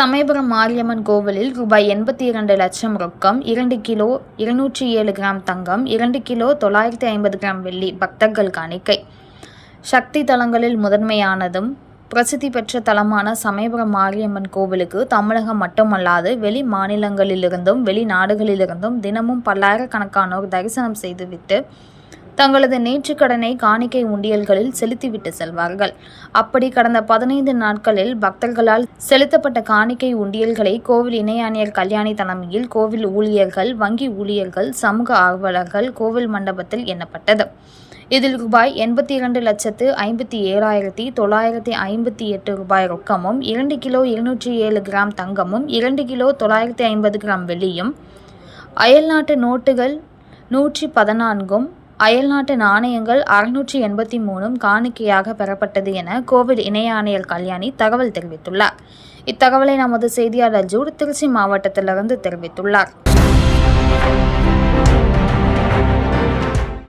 சமயபுரம் மாரியம்மன் கோவிலில் ரூபாய் எண்பத்தி இரண்டு லட்சம் ரொக்கம் இரண்டு கிலோ இருநூற்றி ஏழு கிராம் தங்கம் இரண்டு கிலோ தொள்ளாயிரத்தி ஐம்பது கிராம் வெள்ளி பக்தர்கள் காணிக்கை. சக்தி தலங்களில் முதன்மையானதும் பிரசித்தி பெற்ற தலமான சமயபுரம் மாரியம்மன் கோவிலுக்கு தமிழகம் மட்டுமல்லாது வெளி மாநிலங்களிலிருந்தும் வெளிநாடுகளிலிருந்தும் தினமும் பல்லாயிரக்கணக்கானோர் தரிசனம் செய்துவிட்டு தங்களது நேற்று கடனை காணிக்கை உண்டியல்களில் செலுத்திவிட்டு செல்வார்கள். அப்படி கடந்த பதினைந்து நாட்களில் பக்தர்களால் செலுத்தப்பட்ட காணிக்கை உண்டியல்களை கோவில் இணையாணியர் கல்யாணி தலைமையில் கோவில் ஊழியர்கள் வங்கி ஊழியர்கள் சமூக ஆர்வலர்கள் கோவில் மண்டபத்தில் எண்ணப்பட்டது. இதில் ரூபாய் எண்பத்தி இரண்டு லட்சத்து ஐம்பத்தி ஏழாயிரத்தி தொள்ளாயிரத்தி ஐம்பத்தி எட்டு ரூபாய் ரொக்கமும் இரண்டு கிலோ இருநூற்றி ஏழு கிராம் தங்கமும் இரண்டு கிலோ தொள்ளாயிரத்தி ஐம்பது கிராம் வெள்ளியும் அயல்நாட்டு நோட்டுகள் நூற்றி பதினான்கும் அயல்நாட்டு நாணயங்கள் அறுநூற்றி எண்பத்தி மூணும் காணிக்கையாக பெறப்பட்டது என கோவில் இணை ஆணையர் கல்யாணி தகவல் தெரிவித்துள்ளார். இத்தகவலை நமது செய்தியாளர் ஜூர் திருச்சி மாவட்டத்திலிருந்து தெரிவித்துள்ளார்.